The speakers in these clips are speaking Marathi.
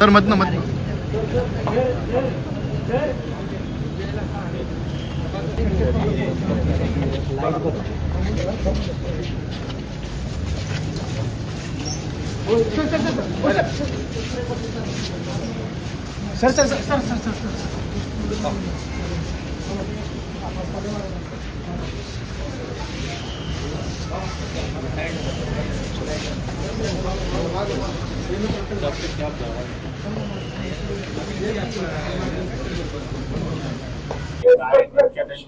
सर मत मत sir sir sir sir sir sir काय नेमक्या त्यांच्या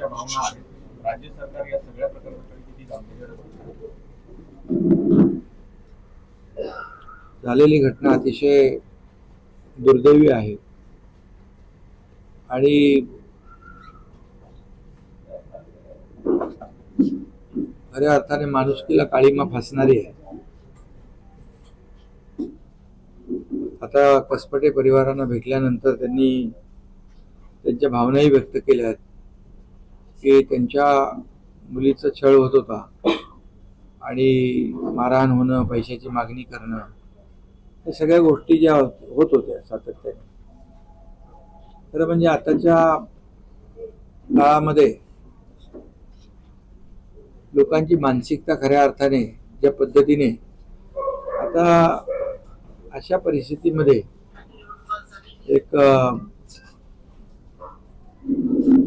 भावना आहेत राज्य सरकार या सगळ्या किती गांभीर्याने झालेली घटना अतिशय दुर्दैवी आहे. आणि खऱ्या अर्थाने माणुसकीला काळीमा फासणारी आहे. आता कसपटे परिवारांना भेटल्यानंतर त्यांनी त्यांच्या भावनाही व्यक्त केल्या की त्यांच्या मुलीचा छळ होत होता. आणि मारहाण होणं पैशाची मागणी करणं या सगळ्या गोष्टी ज्या होत होत होत्या सातत्याने. खरं म्हणजे आताच्या काळामध्ये लोकांची मानसिकता खऱ्या अर्थाने ज्या पद्धतीने आता अशा परिस्थितीमध्ये एक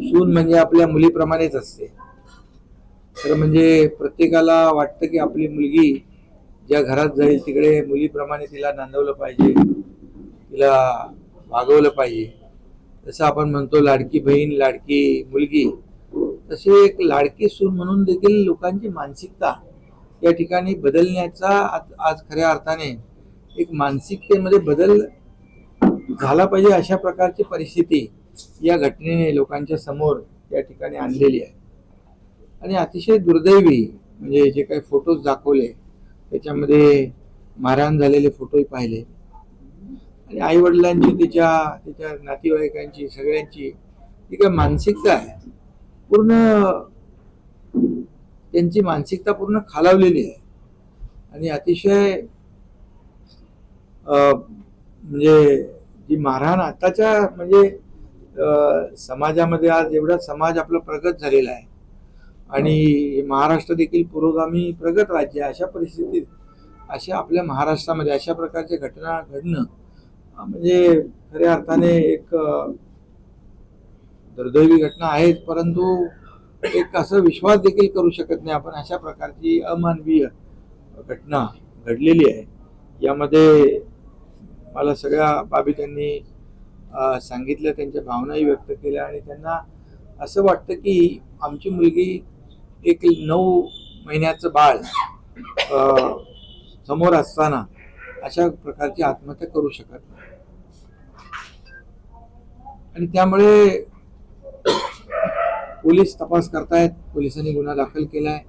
सून म्हणजे आपल्या मुलीप्रमाणेच असते. तर म्हणजे प्रत्येकाला वाटतं की आपली मुलगी ज्या घरात जाईल तिकडे मुलीप्रमाणे तिला नांदवलं पाहिजे तिला वागवलं पाहिजे. जसं आपण म्हणतो लाडकी बहीण लाडकी मुलगी तशी एक लाडकी सून म्हणून देखील लोकांची मानसिकता या ठिकाणी बदलण्याचा आज आज खऱ्या अर्थाने एक मानसिकतेमध्ये बदल झाला पाहिजे अशा प्रकारची परिस्थिती या घटनेने लोकांच्या समोर या ठिकाणी आणलेली आहे. आणि अतिशय दुर्दैवी म्हणजे जे काही फोटोज दाखवले त्याच्यामध्ये मारहाण झालेले फोटोही पाहिले. आणि आई वडिलांची तिच्या तिच्या नातेवाईकांची सगळ्यांची जी काही मानसिकता आहे पूर्ण त्यांची मानसिकता पूर्ण खालावलेली आहे. आणि अतिशय म्हणजे जी मारहाण आताच्या म्हणजे समाजामध्ये आज एवढा समाज आपला प्रगत झालेला आहे. आणि महाराष्ट्र देखील पुरोगामी प्रगत राज्य आहे अशा परिस्थितीत अशा आपल्या महाराष्ट्रामध्ये अशा प्रकारच्या घटना घडणं म्हणजे खऱ्या अर्थाने एक दुर्दैवी घटना आहेत परंतु एक असं विश्वास देखील करू शकत नाही आपण अशा प्रकारची अमानवीय घटना घडलेली आहे. यामध्ये मला सगळ्या बाबी त्यांनी सांगितलं त्यांच्या भावनाही व्यक्त केल्या आणि त्यांना असं वाटतं की आमची मुलगी एक नऊ महिन्याचं बाळ समोर असताना अशा प्रकारची आत्महत्या करू शकत नाही. आणि त्यामुळे पोलीस तपास करतायत पोलिसांनी गुन्हा दाखल केलाय.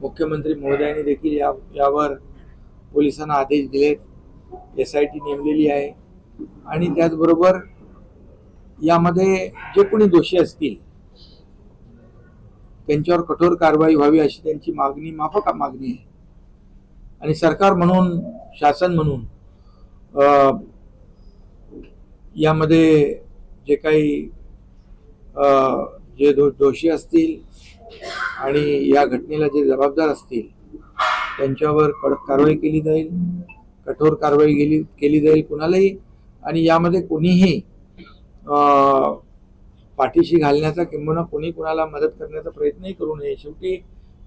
मुख्यमंत्री महोदयांनी देखील या यावर पोलिसांना आदेश दिलेत. एस आय टी नेमलेली आहे. आणि त्याचबरोबर यामध्ये जे कोणी दोषी असतील त्यांच्यावर कठोर कारवाई व्हावी अशी त्यांची मागणी माफक मागणी आहे. आणि सरकार म्हणून शासन म्हणून अं, यामध्ये जे काही अं, जे दो दोषी असतील आणि या घटनेला जे जबाबदार असतील त्यांच्यावर कडक कारवाई केली जाईल. कठोर कारवाई केली केली जाईल कुणालाही. आणि यामध्ये कोणीही पाठीशी घालण्याचा किंबहुना कोणी कुणाला मदत करण्याचा प्रयत्नही करू नये. शेवटी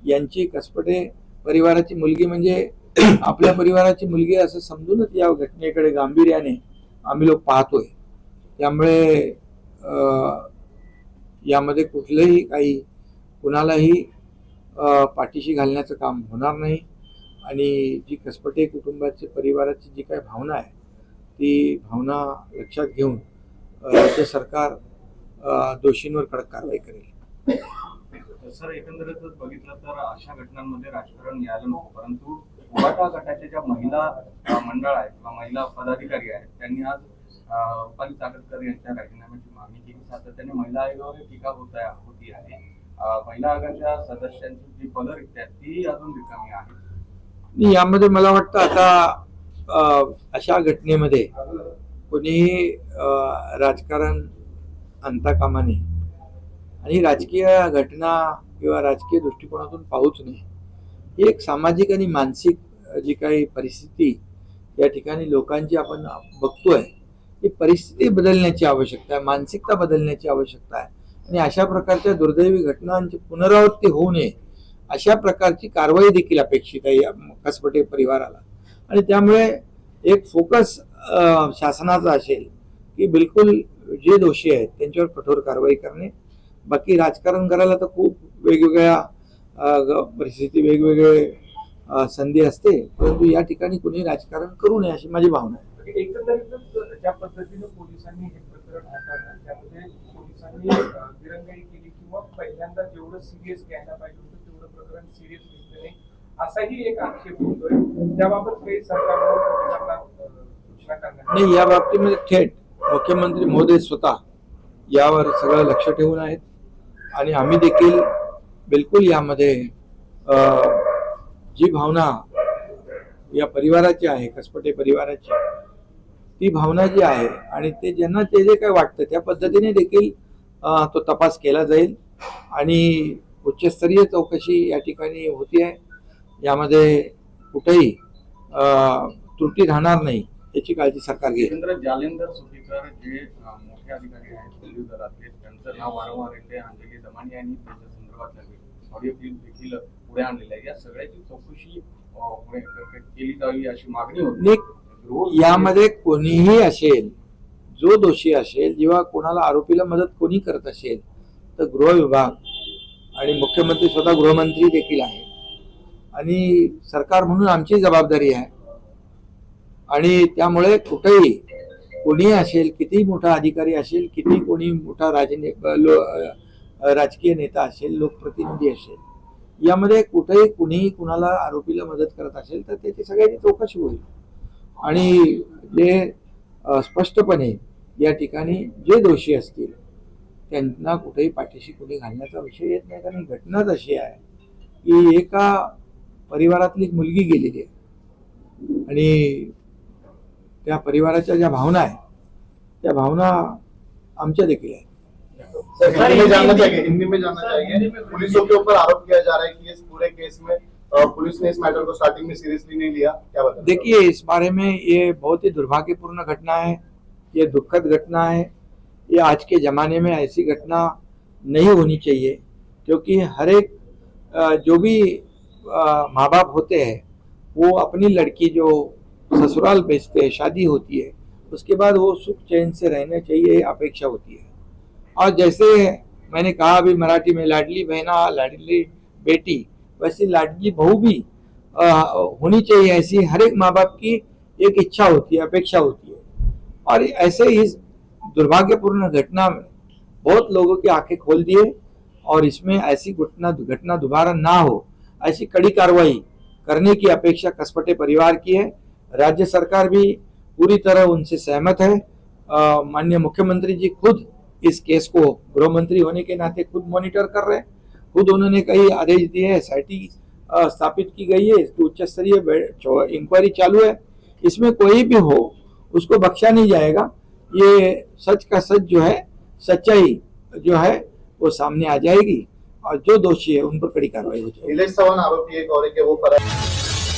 यांची कसपटे परिवाराची मुलगी म्हणजे आपल्या परिवाराची मुलगी असं समजूनच या घटनेकडे गांभीर्याने आम्ही लोक पाहतोय. त्यामुळे यामध्ये कुठलंही काही कुणालाही पाठीशी घालण्याचं काम होणार नाही. आणि जी कसपटे कुटुंबाची परिवाराची जी काही भावना आहे ती भावना लक्षात घेऊन राज्य सरकार दोषींवर कडक कारवाई करेल. सर एकंदरीतच बघितलं तर अशा घटनांमध्ये राजकारण यायला नको परंतु मराठा गटाच्या ज्या महिला मंडळ आहेत किंवा महिला पदाधिकारी आहेत त्यांनी आज अ, रुपाली यांच्या राजीनाम्याची मागणी केली. सातत्याने महिला आयोगावर टीका होत आहे होती आहे. महिला आयोगाच्या सदस्यांची जी पदं रिक्त आहेत ती अजून रिकामी आहेत. मी यामध्ये मला वाटतं आता अशा घटनेमध्ये कोणीही अं, राजकारण आणता कामा नये आणि राजकीय घटना किंवा राजकीय दृष्टिकोनातून पाहूच नये. ही एक सामाजिक आणि मानसिक जी काही परिस्थिती या ठिकाणी लोकांची आपण बघतोय ही परिस्थिती बदलण्याची आवश्यकता आहे मानसिकता बदलण्याची आवश्यकता आहे. आणि अशा प्रकारच्या दुर्दैवी घटनांची पुनरावृत्ती होऊ नये अशा प्रकारची कारवाई देखील अपेक्षित आहे या कसपटे परिवाराला. आणि त्यामुळे एक फोकस शासनाचा असेल की बिलकुल जे दोषी आहेत त्यांच्यावर कठोर कारवाई करणे. बाकी राजकारण करायला तर खूप वेगवेगळ्या ग- परिस्थिती वेगवेगळे संधी असते. परंतु या ठिकाणी कोणी राजकारण करू नये अशी माझी भावना आहे. एकंदरीतच ज्या पद्धतीनं पोलिसांनी हे प्रकरण हाताळलं त्यामध्ये पोलिसांनी दिरंगाई केली किंवा पहिल्यांदा जेवढं सिरियस घ्यायला पाहिजे होतं तेवढं प्रकरण सिरियस घेतले नाही असाही एक आक्षेप होतोय. त्याबाबत काही सरकारकडून नाही या बाबतीमध्ये थेट मुख्यमंत्री मोदी स्वतः यावर सगळं लक्ष ठेवून आहेत. आणि आम्ही देखील बिलकुल यामध्ये जी भावना या परिवाराची आहे कसपटे परिवाराची ती भावना जी आहे आणि ते ज्यांना ते जे काय वाटतं त्या पद्धतीने देखील तो तपास केला जाईल. आणि उच्चस्तरीय चौकशी या ठिकाणी होती आहे. यामध्ये कुठेही त्रुटी राहणार नाही याची काळजी सरकार घेईल. जालेंदर सुटीकर जे मोठे अधिकारी आहेत दलातले त्यांचं नाव वारंवार येते. अंजली दमानी यांनी त्याच्या संदर्भात ऑडिओ क्लिप देखील पुढे आणलेलं आहे. या सगळ्याची चौकशी केली जावी अशी मागणी होती. यामध्ये कोणीही असेल जो दोषी असेल जेव्हा कोणाला आरोपीला मदत कोणी करत असेल तर गृह विभाग आणि मुख्यमंत्री स्वतः गृहमंत्री देखील आहे आणि सरकार म्हणून आमची जबाबदारी आहे. आणि त्यामुळे कुठेही कोणीही असेल किती मोठा अधिकारी असेल किती कोणी मोठा राजने लो- राजकीय नेता असेल लोकप्रतिनिधी असेल यामध्ये कुठेही कुणीही कुणाला आरोपीला मदत करत असेल तर त्याची सगळ्याची चौकशी होईल. आणि जे स्पष्टपणे या ठिकाणी जे दोषी असतील त्यांना कुठेही पाठीशी कुणी घालण्याचा विषय येत नाही. कारण घटनाच अशी आहे की एका परिवारातली एक मुलगी गेलेली आहे. आणि त्या परिवाराच्या ज्या भावना आहेत त्या भावना आमच्या देखील आहेत. सर हिंदी में जानना चाहिए हिंदी में जानना चाहिए पुलिसों के ऊपर आरोप किया जा रहा है कि इस पूरे केस में पुलिस ने इस मैटर को स्टार्टिंग में सीरियसली नहीं लिया। क्या बताएं देखिए इस बारे में ये बहुत ही दुर्भाग्यपूर्ण घटना है ये दुखद घटना है ये आज के ज़माने में ऐसी घटना नहीं होनी चाहिए क्योंकि हर एक जो भी माँ बाप होते हैं वो अपनी लड़की जो ससुराल भेजते हैं शादी होती है उसके बाद वो सुख चैन से रहना चाहिए अपेक्षा होती है। और जैसे मैंने कहा अभी मराठी में लाडली बहना लाडली बेटी वैसे लाडली बहू भी अ, होनी चाहिए ऐसी हर एक माँ बाप की एक इच्छा होती है अपेक्षा होती है। और ऐसे ही दुर्भाग्यपूर्ण घटना में बहुत लोगों की आँखें खोल दिए और इसमें ऐसी घटना घटना दोबारा ना हो, ऐसी कड़ी कार्रवाई करने की अपेक्षा कसपटे परिवार की है। राज्य सरकार भी पूरी तरह उनसे सहमत है। माननीय मुख्यमंत्री जी खुद इस केस को गृह मंत्री होने के नाते खुद मॉनिटर कर रहे हैं। खुद उन्होंने कई आदेश दिए हैं। एसआईटी स्थापित की गई है। इसकी उच्च स्तरीय इंक्वायरी चालू है। इसमें कोई भी हो, उसको बख्शा नहीं जाएगा। ये सच का सच जो है सच्चाई जो है वो सामने आ जाएगी और जो दोषी है उन पर कड़ी कार्रवाई हो जाएगी। आरोपी एक और है वो फरार